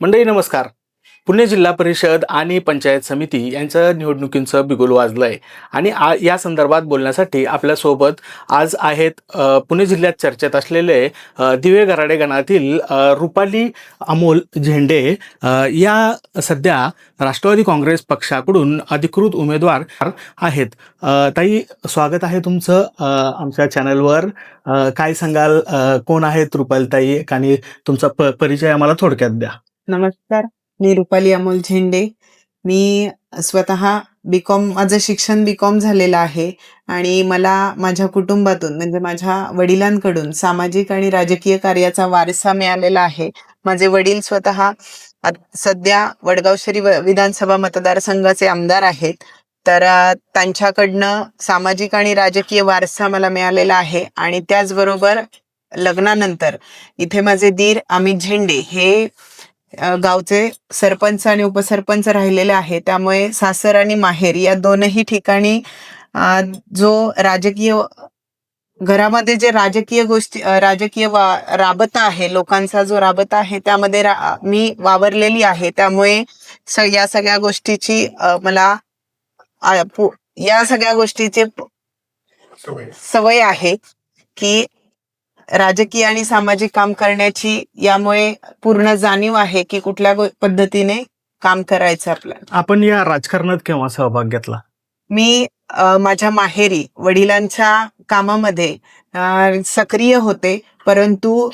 मंडळी नमस्कार. पुणे जिल्हा परिषद आणि पंचायत समिती यांचं निवडणुकींचं बिगुल वाजलं आहे आणि आ या संदर्भात बोलण्यासाठी आपल्यासोबत आज आहेत पुणे जिल्ह्यात चर्चेत असलेले दिवे गराडे गणातील रुपाली अमोल झेंडे या सध्या राष्ट्रवादी काँग्रेस पक्षाकडून अधिकृत उमेदवार आहेत. ताई स्वागत आहे तुमचं आमच्या चॅनलवर. काय सांगाल कोण आहेत रुपालीताई आणि तुमचा प परिचय आम्हाला थोडक्यात द्या. नमस्कार. मी रुपाली अमोल झेंडे. मी स्वतः बीकॉम माझं शिक्षण बीकॉम झालेलं आहे आणि मला माझ्या कुटुंबातून म्हणजे माझ्या वडिलांकडून सामाजिक आणि राजकीय कार्याचा वारसा मिळालेला आहे. माझे वडील स्वतः सध्या वडगाव शहरी व- विधानसभा मतदारसंघाचे आमदार आहेत. तर त्यांच्याकडनं सामाजिक आणि राजकीय वारसा मला मिळालेला आहे आणि त्याचबरोबर लग्नानंतर इथे माझे दीर अमित झेंडे हे गावचे सरपंच आणि उपसरपंच राहिलेले आहे त्यामुळे सासर आणि माहेर या दोनही ठिकाणी जो राजकीय घरामध्ये जे राजकीय गोष्टी राजकीय वा- राबता आहे लोकांचा जो राबता आहे त्यामध्ये रा- मी वावरलेली आहे. त्यामुळे या सगळ्या गोष्टीची मला या सगळ्या गोष्टीची सवय आहे की राजकीय आणि सामाजिक काम करण्याची यामुळे पूर्ण जाणीव आहे की कुठल्या पद्धतीने काम करायचं आपल्याला. आपण या राजकारणात केव्हा सहभाग घेतला? मी माझ्या माहेरी वडिलांच्या कामामध्ये सक्रिय होते परंतु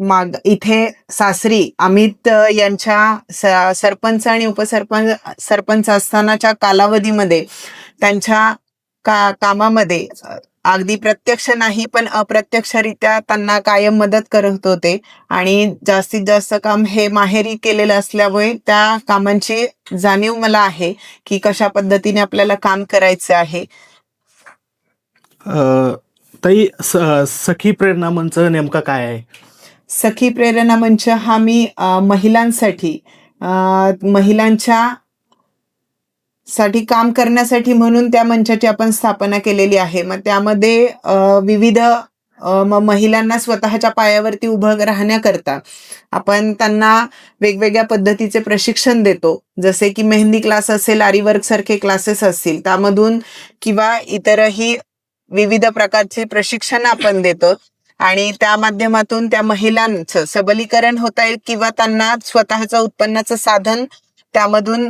माग इथे सासरी अमित यांच्या सरपंच आणि उपसरपंच सरपंच असतानाच्या कालावधीमध्ये त्यांच्या का कामामध्ये अगदी प्रत्यक्ष नाही पण अप्रत्यक्षरित्या त्यांना कायम मदत करत होते. आणि जास्तीत जास्त काम हे माहेरी केलेलं असल्यामुळे त्या कामांची जाणीव मला आहे की कशा पद्धतीने आपल्याला काम करायचं आहे. ताई सखी प्रेरणा मंच नेमका काय आहे? सखी प्रेरणा मंच हा मी महिलांसाठी महिलांच्या साठी काम करण्यासाठी म्हणून त्या मंचाची आपण स्थापना केलेली आहे. मग त्यामध्ये विविध महिलांना स्वतःच्या पायावरती उभं राहण्याकरता आपण त्यांना वेगवेगळ्या पद्धतीचे प्रशिक्षण देतो. जसे की मेहंदी क्लास असेल आरीवर्क सारखे क्लासेस असतील त्यामधून किंवा इतरही विविध प्रकारचे प्रशिक्षण आपण देतो. आणि त्या माध्यमातून त्या महिलांचं सबलीकरण होता येईल किंवा त्यांना स्वतःचं उत्पन्नाचं साधन त्यामधून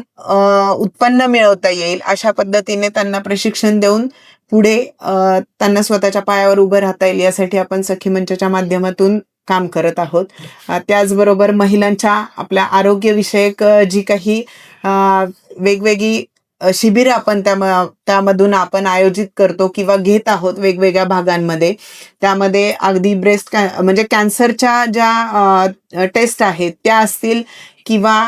उत्पन्न मिळवता येईल अशा पद्धतीने त्यांना प्रशिक्षण देऊन पुढे त्यांना स्वतःच्या पायावर उभं राहता येईल यासाठी आपण सखी मंचाच्या माध्यमातून काम करत आहोत. त्याचबरोबर महिलांच्या आपल्या आरोग्यविषयक जी काही वेगवेगळी शिबिर आपण त्या त्यामधून आपण आयोजित करतो किंवा घेत आहोत वेगवेगळ्या भागांमध्ये. त्यामध्ये अगदी ब्रेस्ट कॅ म्हणजे कॅन्सरच्या ज्या टेस्ट आहेत त्या असतील किंवा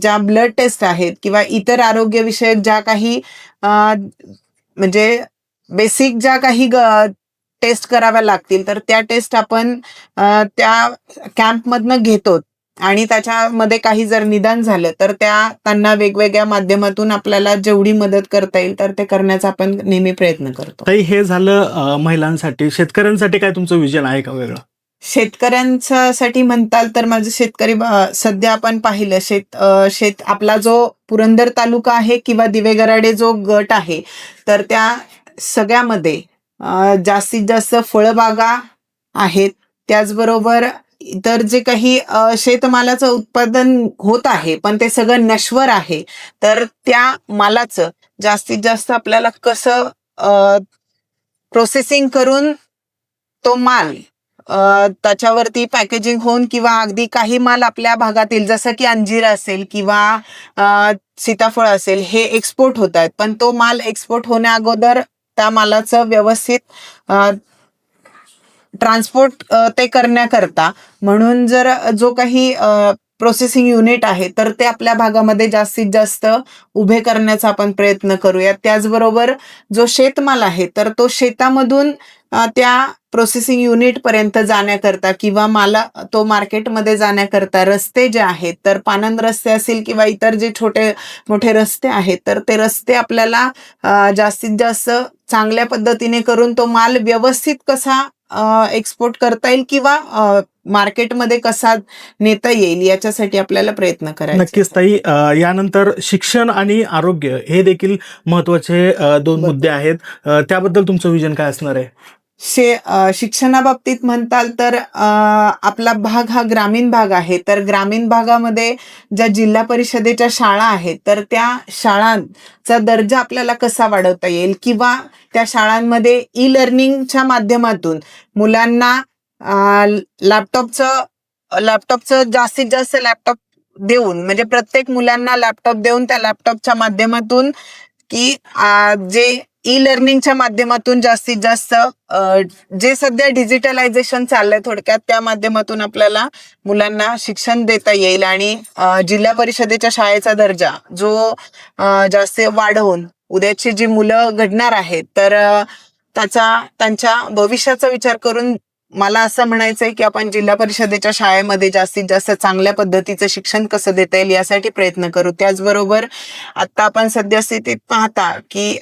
ज्या ब्लड टेस्ट आहेत किंवा इतर आरोग्यविषयक ज्या काही म्हणजे बेसिक ज्या काही टेस्ट कराव्या लागतील तर त्या टेस्ट आपण त्या कॅम्पमधनं घेतो आणि त्याच्यामध्ये काही जर निदान झालं तर त्या त्यांना वेगवेगळ्या माध्यमातून आपल्याला जेवढी मदत करता येईल तर ते करण्याचा आपण नेहमी प्रयत्न करतो. हे झालं महिलांसाठी. शेतकऱ्यांसाठी काय तुमचं विजन आहे का वेगळं? शेतकऱ्यांसाठी म्हणताल तर माझं शेतकरी सध्या आपण पाहिलं शेत शेत आपला जो पुरंदर तालुका आहे किंवा दिवेगराडे जो गट आहे तर त्या सगळ्यामध्ये जास्तीत जास्त फळबागा आहेत. त्याचबरोबर इतर जे काही शेतमालाचं उत्पादन होत आहे पण ते सगळं नश्वर आहे तर त्या मालाचं जास्तीत जास्त आपल्याला कसं प्रोसेसिंग करून तो माल त्याच्यावरती पॅकेजिंग होऊन किंवा अगदी काही माल आपल्या भागातील जसं की अंजीर असेल किंवा सीताफळ असेल हे एक्सपोर्ट होत आहेत. पण तो माल एक्सपोर्ट होण्या त्या मालाचं व्यवस्थित ट्रान्सपोर्ट ते करण्याकरता. म्हणून जर जो काही प्रोसेसिंग युनिट आहे तर ते आपल्या भागामध्ये जास्तीत जास्त उभे करण्याचा आपण प्रयत्न करूया त्याचबरोबर जो शेतमाल आहे तर तो शेतामधून त्या प्रोसेसिंग युनिट पर्यंत जाण्याकरता किंवा माला तो मार्केटमध्ये जाण्याकरता रस्ते जे आहेत तर पानंद रस्ते असतील किंवा इतर जे छोटे मोठे रस्ते आहेत तर ते रस्ते आपल्याला जास्तीत जास्त चांगल्या पद्धतीने करून तो माल व्यवस्थित कसा एक्सपोर्ट करता येईल किंवा मार्केटमध्ये कसा नेता येईल याच्यासाठी आपल्याला प्रयत्न करायचे नक्कीच ताई. यानंतर शिक्षण आणि आरोग्य हे देखील महत्त्वाचे दोन. मुद्दे आहेत. त्याबद्दल तुमचं विजन काय असणार आहे? शे शिक्षणाबाबतीत म्हणताल तर आपला भाग हा ग्रामीण भाग आहे. तर ग्रामीण भागामध्ये ज्या जिल्हा परिषदेच्या शाळा आहेत तर त्या शाळांचा दर्जा आपल्याला कसा वाढवता येईल? किंवा त्या शाळांमध्ये ई लर्निंगच्या माध्यमातून मुलांना लॅपटॉपचं लॅपटॉपचं जास्तीत जास्त लॅपटॉप देऊन म्हणजे प्रत्येक मुलांना लॅपटॉप देऊन त्या लॅपटॉपच्या माध्यमातून की जे ई लर्निंगच्या माध्यमातून जास्तीत जास्त जे सध्या डिजिटलायझेशन चाललंय थोडक्यात त्या माध्यमातून आपल्याला मुलांना शिक्षण देता येईल आणि जिल्हा परिषदेच्या शाळेचा दर्जा जो जास्त वाढवून उद्याची जी मुलं घडणार आहेत तर त्याचा त्यांच्या भविष्याचा विचार करून मला असं म्हणायचं आहे की आपण जिल्हा परिषदेच्या शाळेमध्ये जास्तीत जास्त चांगल्या पद्धतीचं शिक्षण कसं देता येईल यासाठी प्रयत्न करू. त्याचबरोबर आता आपण सद्यस्थितीत पाहता की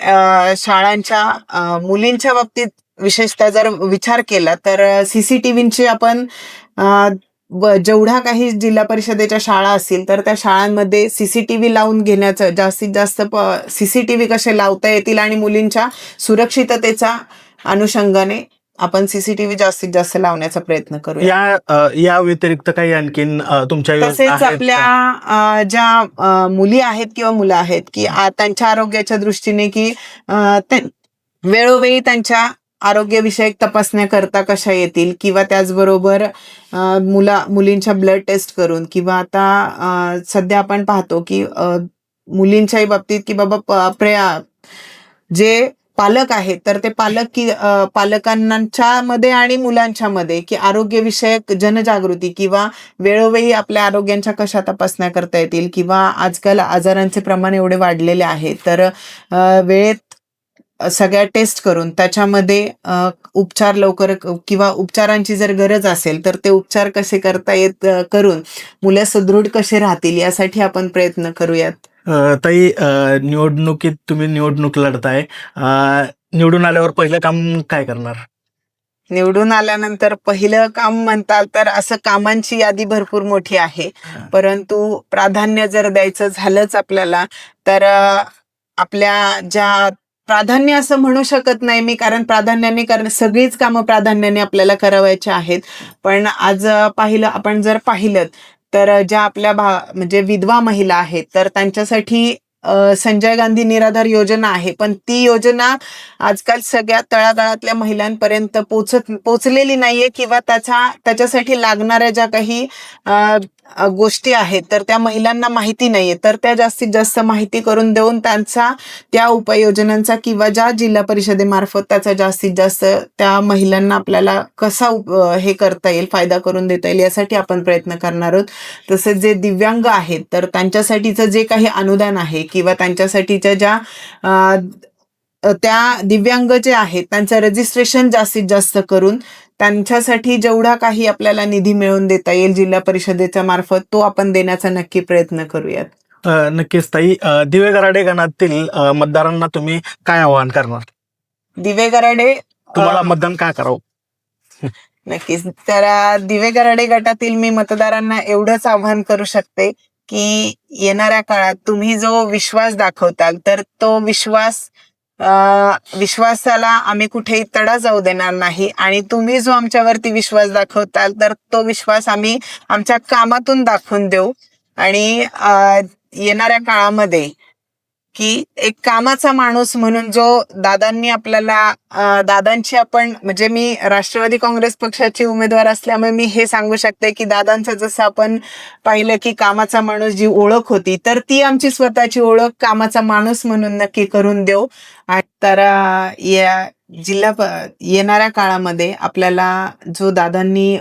शाळांच्या मुलींच्या बाबतीत विशेषतः जर विचार केला तर सीसीटीव्हीची आपण अ, जेवढ्या काही जिल्हा परिषदेच्या शाळा असतील तर त्या शाळांमध्ये सीसीटीव्ही लावून घेण्याचं जास्तीत जास्त सीसीटीव्ही कसे लावता येतील आणि मुलींच्या सुरक्षिततेचा अनुषंगाने आपण सीसीटीव्ही जास्तीत जास्त लावण्याचा प्रयत्न करूया. या या व्यतिरिक्त काही आणखीन तुमच्या तसेच आपल्या ज्या मुली आहेत किंवा मुलं आहेत की त्यांच्या आरोग्याच्या दृष्टीने की वेळोवेळी त्यांच्या आरोग्यविषयक तपासण्या करता कशा येतील? किंवा त्याचबरोबर मुला मुलींच्या ब्लड टेस्ट करून किंवा आता सध्या आपण पाहतो की मुलींच्याही बाबतीत की बाबा प्रेया जे पालक आहेत तर ते पालक की पालकांच्या मध्ये आणि मुलांच्या मध्ये की आरोग्यविषयक जनजागृती किंवा वेळोवेळी आपल्या आरोग्यांच्या कशा तपासण्या करता येतील किंवा आजकाल आजारांचे प्रमाण एवढे वाढलेले आहे तर वेळेत सगळ्या टेस्ट करून त्याच्यामध्ये उपचार लवकर किंवा उपचारांची जर गरज असेल तर ते उपचार कसे करता येत करून मुलं सुदृढ कसे राहतील यासाठी आपण प्रयत्न करूयात. ताई निवडणुकीत तुम्ही निवडणूक लढताय. निवडून आल्यावर पहिलं काम काय करणार? निवडून आल्यानंतर पहिलं काम म्हणताल तर असं कामांची यादी भरपूर मोठी आहे. परंतु प्राधान्य जर द्यायचं झालंच आपल्याला तर आपल्या ज्या प्राधान्य असं म्हणू शकत नाही मी कारण प्राधान्याने कारण सगळीच कामं प्राधान्याने आपल्याला करावायची आहेत. पण आज पाहिलं आपण जर पाहिलं तर ज्या आपल्या भा म्हणजे विधवा महिला आहेत तर त्यांच्यासाठी संजय गांधी निराधार योजना आहे. पण ती योजना आजकाल सगळ्या तळागाळातल्या महिलांपर्यंत पोचत पोचलेली नाहीये किंवा त्याचा त्याच्यासाठी लागणाऱ्या ज्या काही गोष्टी आहेत तर त्या महिलांना माहिती नाहीये. तर त्या जास्तीत जास्त माहिती करून देऊन त्यांचा त्या उपाययोजनांचा किंवा ज्या जिल्हा परिषदेमार्फत त्याचा जास्तीत जास्त त्या महिलांना आपल्याला कसा हे करता येईल फायदा करून देता येईल यासाठी आपण प्रयत्न करणार आहोत. तसेच जे दिव्यांग आहेत तर त्यांच्यासाठीचं जे काही अनुदान आहे किंवा त्यांच्यासाठीच्या ज्या त्या दिव्यांग जे आहेत त्यांचं रजिस्ट्रेशन जास्तीत जास्त करून त्यांच्यासाठी जेवढा काही आपल्याला निधी मिळवून देता येईल जिल्हा परिषदेच्या मार्फत तो आपण देण्याचा नक्की प्रयत्न करूयात. नक्कीच ताई. दिवे गराडे गणातील मतदारांना तुम्ही काय आवाहन करणार? दिवे गराडे तुम्हाला मतदान का करावं? नक्कीच. तर दिवे गराडे गटातील मी मतदारांना एवढंच आवाहन करू शकते की येणाऱ्या काळात तुम्ही जो विश्वास दाखवताल तर तो विश्वास विश्वासाला आम्ही कुठेही तडा जाऊ देणार नाही. आणि तुम्ही जो आमच्यावरती विश्वास दाखवताल तर तो विश्वास आम्ही आमच्या कामातून दाखवून देऊ. आणि येणाऱ्या काळामध्ये की एक कामाचा माणूस म्हणून जो दादांनी आपल्याला दादांची आपण म्हणजे मी राष्ट्रवादी काँग्रेस पक्षाची उमेदवार असल्यामुळे मी हे सांगू शकते की दादांचं जसं आपण पाहिलं की कामाचा माणूस जी ओळख होती तर ती आमची स्वतःची ओळख कामाचा माणूस म्हणून नक्की करून देऊ. तर या जिल्हा येणाऱ्या काळामध्ये आपल्याला जो दादांनी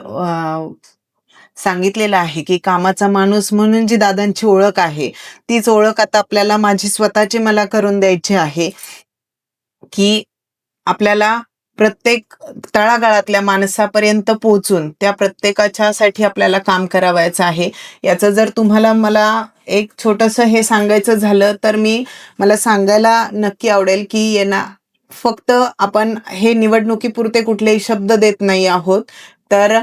सांगितलेलं आहे की कामाचा माणूस म्हणून जी दादांची ओळख आहे तीच ओळख आता आपल्याला माझी स्वतःची मला करून द्यायची आहे की आपल्याला प्रत्येक तळागाळातल्या माणसापर्यंत पोहोचून त्या प्रत्येकाच्यासाठी आपल्याला काम करावायचं आहे. याचं जर तुम्हाला मला एक छोटंसं हे सांगायचं झालं तर मी मला सांगायला नक्की आवडेल की येणा फक्त आपण हे निवडणुकीपुरते कुठलेही शब्द देत नाही आहोत. तर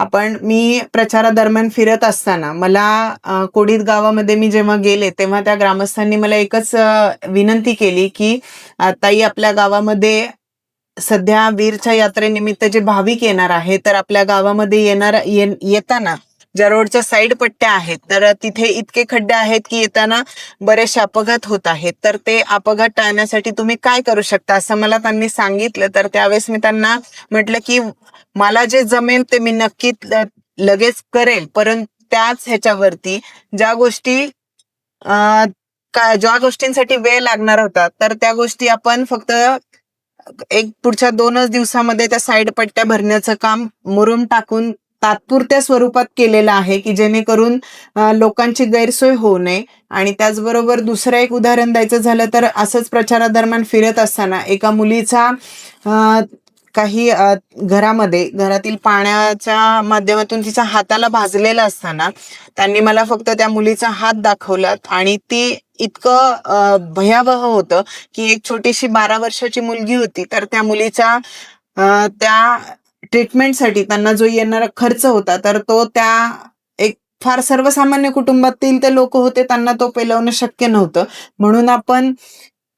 आपण मी प्रचारादरम्यान फिरत असताना मला अ, कोडीत गावामध्ये मी जेव्हा गेले तेव्हा त्या ग्रामस्थांनी मला एकच विनंती केली की ताई आपल्या गावामध्ये सध्या वीरच्या यात्रेनिमित्त जे भाविक येणार आहे तर आपल्या गावामध्ये येणार येताना ज्या रोडच्या साईड पट्ट्या आहेत तर तिथे इतके खड्डे आहेत की येताना बरेचसे अपघात होत आहेत. तर ते अपघात टाळण्यासाठी तुम्ही काय करू शकता? असं मला त्यांनी सांगितलं. तर त्यावेळेस मी त्यांना म्हटलं की मला जे जमेल ते मी नक्की लगेच करेल. परंतु त्याच ह्याच्यावरती ज्या गोष्टी ज्या गोष्टींसाठी वेळ लागणार होता तर त्या गोष्टी आपण फक्त एक पुढच्या दोनच दिवसामध्ये त्या साईड पट्ट्या भरण्याचं काम मुरुम टाकून तात्पुरत्या स्वरूपात केलेलं आहे की जेणेकरून लोकांची गैरसोय होऊ नये. आणि त्याचबरोबर दुसरं एक उदाहरण द्यायचं झालं तर असंच प्रचारादरम्यान फिरत असताना एका मुलीचा काही घरामध्ये घरातील पाण्याच्या माध्यमातून तिच्या हाताला भाजलेला असताना त्यांनी मला फक्त त्या मुलीचा हात दाखवला आणि ती इतकं भयावह होतं की एक छोटीशी बारा वर्षाची मुलगी होती. तर त्या मुलीचा त्या ट्रीटमेंटसाठी त्यांना जो येणारा खर्च होता तर तो त्या एक फार सर्वसामान्य कुटुंबातील ते लोक होते त्यांना तो पेलवणं शक्य नव्हतं. म्हणून आपण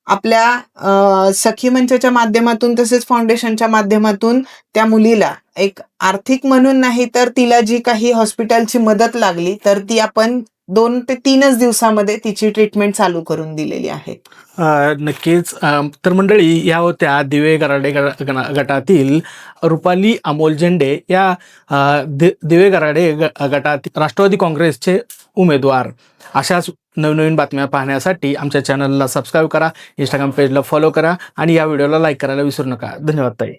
आपल्या सखी मंचाच्या माध्यमातून तसेच फाउंडेशनच्या माध्यमातून त्या मुलीला एक आर्थिक म्हणून नाही तर तिला जी काही हॉस्पिटलची मदत लागली तर ती आपण दोन ते तीनच दिवसामध्ये तिची ट्रीटमेंट चालू करून दिलेली आहे. नक्कीच. तर मंडळी या होत्या दिवे गराडे ग- गटातील रुपाली अमोल झेंडे या दि- दिवे गराडे ग- गटातील राष्ट्रवादी काँग्रेसचे उमेदवार. अशाच नवनवीन बातम्या पाहण्यासाठी आमच्या चॅनलला सबस्क्राईब करा इंस्टाग्राम पेजला फॉलो करा आणि या व्हिडिओला लाईक करायला विसरू नका. धन्यवाद ताई.